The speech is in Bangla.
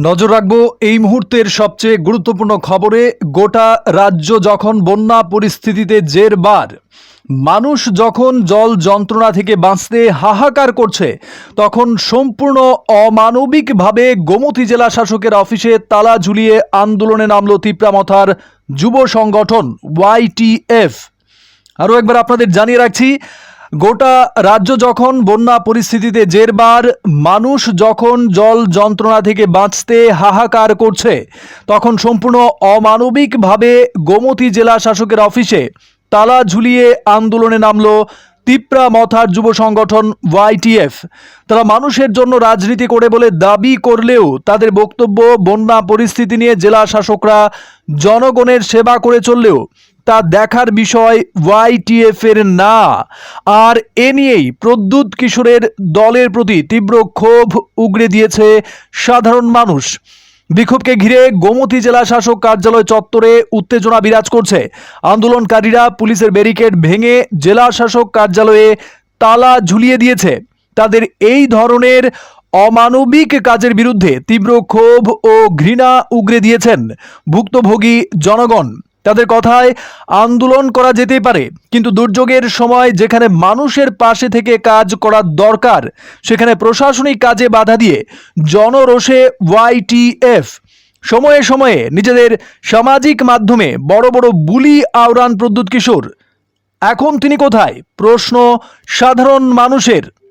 নজর রাখব এই মুহূর্তের সবচেয়ে গুরুত্বপূর্ণ খবরে, গোটা রাজ্য যখন বন্যা পরিস্থিতিতে জেরবার, মানুষ যখন জল যন্ত্রণা থেকে বাঁচতে হাহাকার করছে, তখন সম্পূর্ণ অমানবিকভাবে গোমতী জেলা শাসকের অফিসে তালা ঝুলিয়ে আন্দোলনে নামল তিপ্রামথার যুব সংগঠন ওয়াইটিএফ আরও একবার আপনাদের জানিয়ে রাখছি গোটা রাজ্য যখন বন্যা পরিস্থিতিতে জেরবার, মানুষ যখন জল যন্ত্রণা থেকে বাঁচতে হাহাকার করছে, তখন সম্পূর্ণ অমানবিকভাবে গোমতী জেলা শাসকের অফিসে তালা ঝুলিয়ে আন্দোলনে নামল তিপ্রা মথার যুব সংগঠন ওয়াইটিএফ তারা মানুষের জন্য রাজনীতি করে বলে দাবি করলেও তাদের বক্তব্য, বন্যা পরিস্থিতি নিয়ে জেলা শাসকরা জনগণের সেবা করে চললেও তা দেখার বিষয় ওয়াইটিএফ এর না। আর এ নিয়েই প্রদ্যুৎ কিশোরের দলের প্রতি তীব্র ক্ষোভ উগরে দিয়েছে সাধারণ মানুষ। বিক্ষোভকে ঘিরে গোমতী জেলা শাসক কার্যালয় চত্বরে উত্তেজনা বিরাজ করছে। আন্দোলনকারীরা পুলিশের ব্যারিকেড ভেঙে জেলা শাসক কার্যালয়ে তালা ঝুলিয়ে দিয়েছে। তাদের এই ধরনের অমানবিক কাজের বিরুদ্ধে তীব্র ক্ষোভ ও ঘৃণা উগরে দিয়েছেন ভুক্তভোগী জনগণ। তাদের কথায় আন্দোলন করা যেতে পারে, কিন্তু দুর্যোগের সময় যেখানে মানুষের পাশে থেকে কাজ করা দরকার, সেখানে প্রশাসনিক কাজে বাধা দিয়ে জনরোষে ওয়াইটিএফ সময়ে সময়ে নিজেদের সামাজিক মাধ্যমে বড় বড় বুলি আওরান প্রদ্যুৎ কিশোর। এখন তিনি কোথায়? প্রশ্ন সাধারণ মানুষের।